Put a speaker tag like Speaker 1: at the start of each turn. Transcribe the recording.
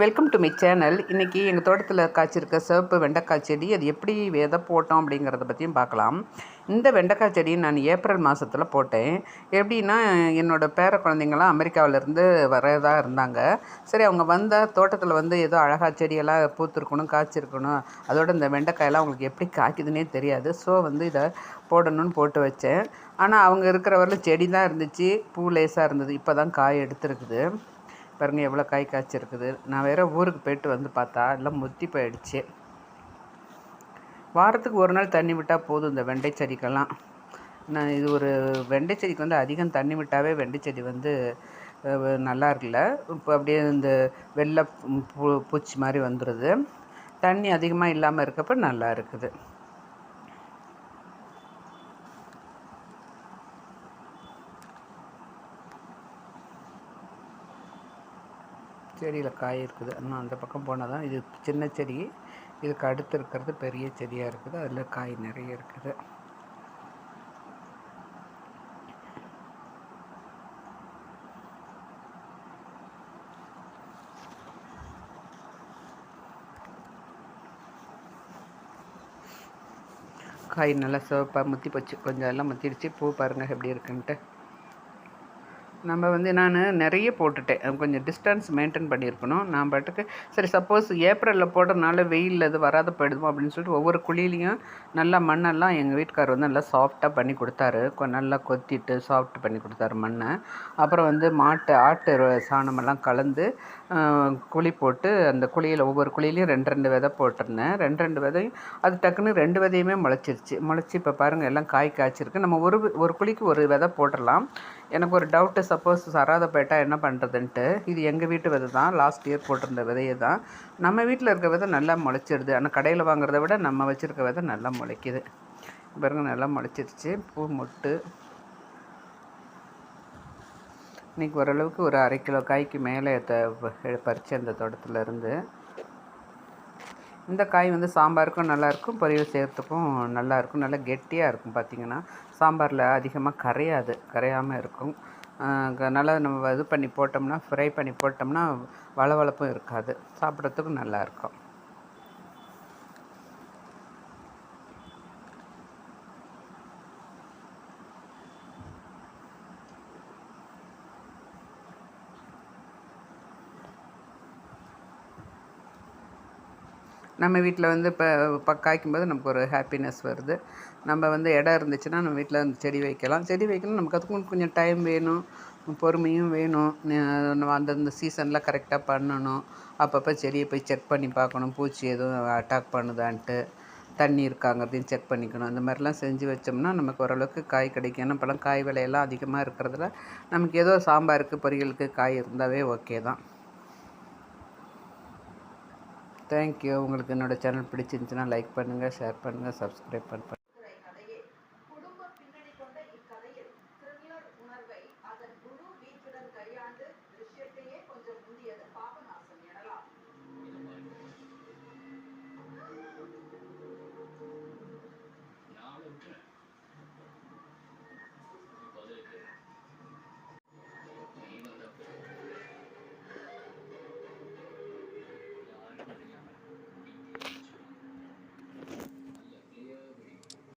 Speaker 1: Welcome to my channel இன்றைக்கி எங்கள் தோட்டத்தில் காய்ச்சிருக்க சிவப்பு வெண்டைக்காய் செடி அது எப்படி விதை போட்டோம் அப்படிங்கிறத பற்றியும் பார்க்கலாம். இந்த வெண்டைக்காய் செடியை நான் ஏப்ரல் மாதத்தில் போட்டேன். எப்படின்னா என்னோடய பேர குழந்தைங்களாம் அமெரிக்காவிலேருந்து வரதா இருந்தாங்க. சரி அவங்க வந்தால் தோட்டத்தில் வந்து ஏதோ அழகாக செடியெல்லாம் பூத்துருக்கணும் காய்ச்சிருக்கணும். அதோட இந்த வெண்டைக்காயெல்லாம் அவங்களுக்கு எப்படி காய்க்குதுன்னே தெரியாது. ஸோ வந்து இதை போடணும்னு போட்டு வச்சேன். ஆனால் அவங்க இருக்கிற வரலும் செடி தான் இருந்துச்சு. பூ லேசாக இருந்தது. இப்போ தான் காய் எடுத்துருக்குது. பாருங்கள் எவ்வளோ காய் காய்ச்சிருக்குது. நான் வேறு ஊருக்கு போயிட்டு வந்து பார்த்தா எல்லாம் முத்தி போயிடுச்சு. வாரத்துக்கு ஒரு நாள் தண்ணி விட்டால் போதும் இந்த வெண்டை செடிக்கெல்லாம். நான் இது ஒரு வெண்டை செடிக்கு வந்து அதிகம் தண்ணி விட்டாவே வெண்டை செடி வந்து நல்லா இருக்குல்ல இப்போ அப்படியே இந்த வெள்ளை பூ பூச்சி மாதிரி வந்துடுது தண்ணி அதிகமாக இல்லாமல் இருக்கப்போ நல்லா இருக்குது. செடியில் காய் இருக்குது. இன்னும் அந்த பக்கம் போனால் தான் இது சின்ன செடி. இதுக்கு அடுத்து இருக்கிறது பெரிய செடியாக இருக்குது. அதில் காய் நிறைய இருக்குது. காய் நல்லா சிவப்பாக முத்தி போச்சு. கொஞ்சம் எல்லாம் முத்திடுச்சு. பூ பாருங்கள் எப்படி இருக்குன்ட்டு. நம்ம வந்து நான் நிறைய போட்டுட்டேன். கொஞ்சம் டிஸ்டன்ஸ் மெயின்டைன் பண்ணியிருக்கணும். நான் பாட்டுக்கு சரி சப்போஸ் ஏப்ரலில் போடுறதுனால வெயிலில் இது வராத போயிடுமோ அப்படின்னு சொல்லிட்டு ஒவ்வொரு குழியிலையும் நல்லா மண்ணெல்லாம் எங்கள் வீட்டுக்கார் வந்து நல்லா சாஃப்டாக பண்ணி கொடுத்தாரு. நல்லா கொத்திட்டு சாஃப்ட் பண்ணி கொடுத்தாரு மண்ணை. அப்புறம் வந்து மாட்டு ஆட்டு சாணமெல்லாம் கலந்து குழி போட்டு அந்த குழியில் ஒவ்வொரு குழியிலையும் ரெண்டு ரெண்டு விதை போட்டிருந்தேன். ரெண்டு ரெண்டு விதையும் அது டக்குன்னு ரெண்டு விதையுமே முளைச்சிருச்சு. முளைச்சி இப்போ பாருங்கள் எல்லாம் காய் காய்ச்சிருக்கு. நம்ம ஒரு ஒரு குழிக்கு ஒரு விதை போட்டுடலாம். எனக்கு ஒரு டவுட்டு சப்போஸ் சராத போயிட்டால் என்ன பண்ணுறதுன்ட்டு இது எங்கள் வீட்டு விதை தான் லாஸ்ட் இயர் போட்டிருந்த விதையை தான். நம்ம வீட்டில் இருக்க விதை நல்லா முளைச்சிடுது ஆனால் கடையில் வாங்குறத விட நம்ம வச்சுருக்க விதை நல்லா முளைக்குது. பாருங்க நல்லா முளைச்சிருச்சு. பூ மொட்டு. இன்றைக்கி ஓரளவுக்கு ஒரு அரை கிலோ காய்க்கு மேலே பறித்து அந்த தோட்டத்துலேருந்து இந்த காய் வந்து சாம்பாருக்கும் நல்லாயிருக்கும் பொரியல் செய்கிறதுக்கும் நல்லாயிருக்கும் நல்லா கெட்டியாக இருக்கும் பார்த்திங்கன்னா சாம்பாரில் அதிகமாக கரையாது. கரையாமல் இருக்கும். நல்லா நம்ம இது பண்ணி போட்டோம்னா ஃப்ரை பண்ணி போட்டோம்னா வளவளப்பும் இருக்காது. சாப்பிட்றதுக்கும் நல்லாயிருக்கும் நம்ம வீட்டில் வந்து இப்போ இப்போ காய்க்கும்போது நமக்கு ஒரு ஹாப்பினஸ் வருது. நம்ம வந்து இடம் இருந்துச்சுன்னா நம்ம வீட்டில் வந்து செடி வைக்கலாம். செடி வைக்கணும் நமக்கு அதுக்கும் கொஞ்சம் டைம் வேணும். பொறுமையும் வேணும். நம்ம அந்தந்த சீசனில் கரெக்டாக பண்ணணும். அப்பப்போ செடியை போய் செக் பண்ணி பார்க்கணும். பூச்சி எதுவும் அட்டாக் பண்ணுதான்ட்டு. தண்ணி இருக்காங்கிறதையும் செக் பண்ணிக்கணும். அந்த மாதிரிலாம் செஞ்சு வச்சோம்னா நமக்கு ஓரளவுக்கு காய் கிடைக்கும். ஏன்னா இப்போலாம் காய் விலையெல்லாம் அதிகமாக இருக்கிறதுல நமக்கு ஏதோ சாம்பாருக்கு பொரியலுக்கு காய் இருந்தாவே ஓகே தான். தேங்க்யூ உங்களுக்கு என்னோடய சேனல் பிடிச்சிருந்துச்சின்னா லைக் பண்ணுங்கள் ஷேர் பண்ணுங்கள் சப்ஸ்கிரைப் பண்ணுங்கள்